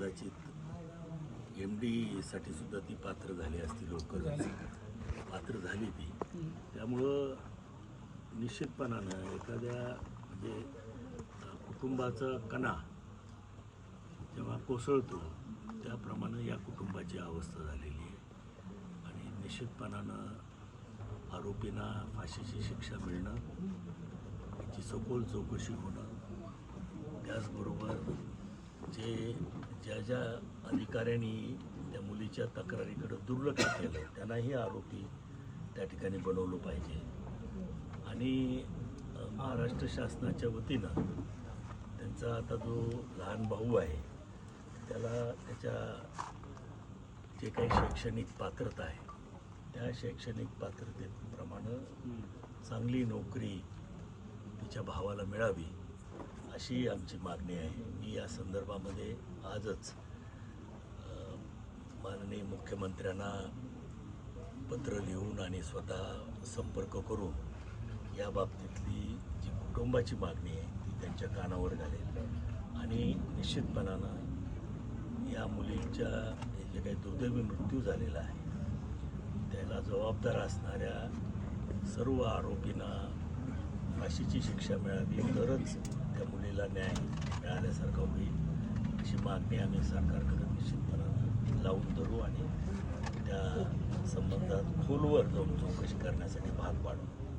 कदाचित एमसाठी सुद्धा ती पात्र झाली असती लवकर पात्र झाली ती. त्यामुळं निश्चितपणानं एखाद्या म्हणजे कुटुंबाचा कणा जेव्हा कोसळतो त्याप्रमाणे या कुटुंबाची अवस्था झालेली आहे. आणि निश्चितपणानं आरोपींना फाशीची शिक्षा मिळणं याची सखोल चौकशी होणं त्याचबरोबर जे ज्या ज्या अधिकाऱ्यांनी त्या मुलीच्या तक्रारीकडे दुर्लक्ष केलं त्यांनाही आरोपी त्या ठिकाणी बनवलं पाहिजे. आणि महाराष्ट्र शासनाच्या वतीनं त्यांचा आता जो लहान भाऊ आहे त्याला त्याच्या जे काही शैक्षणिक पात्रता आहे त्या शैक्षणिक पात्रतेप्रमाणे चांगली नोकरी तिच्या भावाला मिळावी. अशी आमची मागणी आहे. मी या संदर्भामध्ये आजच माननीय मुख्यमंत्र्यांना पत्र लिहून आणि स्वतः संपर्क करून या बाबतीतली जी कुटुंबाची मागणी आहे ती त्यांच्या कानावर घालेल. आणि निश्चितपणानं या मुलीच्या जे काही दुर्दैवी मृत्यू झालेला आहे त्याला जबाबदार असणाऱ्या सर्व आरोपींना फाशीची शिक्षा मिळावी तरच त्या मुलीला न्याय मिळाल्यासारखा होईल अशी मागणी आम्ही सरकारकडे निश्चितपणानं लावून धरू आणि त्या संबंधात खोलवर जाऊन चौकशी करण्यासाठी भाग पाडू.